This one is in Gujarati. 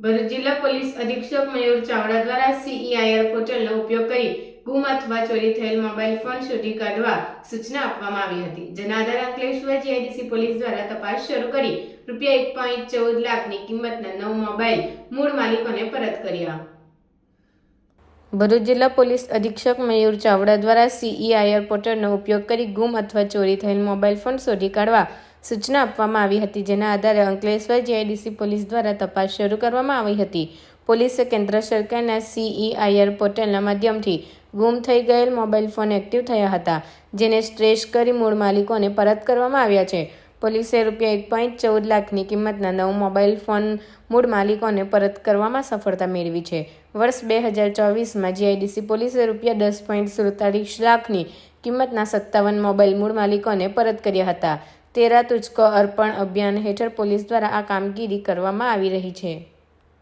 ભરૂચ જિલ્લા પોલીસ અધિક્ષક મયુર ચાવડા દ્વારા સીઈઆઈઆર પોર્ટલનો ઉપયોગ કરી ગુમ અથવા ચોરી થયેલ મોબાઈલ ફોન શોધી કાઢવા સૂચના આપવામાં આવી હતી. જેના આધારે અંકલેશ્વર જીઆઈડીસી પોલીસ દ્વારા તપાસ શરૂ કરી રૂપિયા એક પોઈન્ટ ચૌદ લાખની કિંમતના નવ મોબાઈલ મૂળ માલિકોને પરત કર્યા. ભરૂચ જિલ્લા પોલીસ અધિક્ષક મયુર ચાવડા દ્વારા સીઈઆઈઆર પોર્ટલનો ઉપયોગ કરી ગુમ અથવા ચોરી થયેલ મોબાઈલ ફોન શોધી કાઢવા સૂચના આપવામાં આવી હતી, જેના આધારે અંકલેશ્વર જીઆઈડીસી પોલીસ દ્વારા તપાસ શરૂ કરવામાં આવી હતી. પોલીસે કેન્દ્ર સરકારના સીઈઆઈઆર પોર્ટલના માધ્યમથી ગુમ થઈ ગયેલ મોબાઈલ ફોન એક્ટિવ થયા હતા, જેને સ્ટ્રેશ કરી મૂળ માલિકોને પરત કરવામાં આવ્યા છે. પોલીસે રૂપિયા એક પોઈન્ટ ચૌદ લાખની કિંમતના નવ મોબાઈલ ફોન મૂળ માલિકોને પરત કરવામાં સફળતા મેળવી છે. વર્ષ બે હજાર ચોવીસમાં જીઆઈડીસી પોલીસે રૂપિયા દસ પોઈન્ટ સુડતાલીસ લાખની કિંમતના સત્તાવન મોબાઈલ મૂળ માલિકોને પરત કર્યા હતા. તેરા તુજકો અર્પણ અભિયાન હેઠળ પોલીસ દ્વારા આ કામગીરી કરવામાં આવી રહી છે.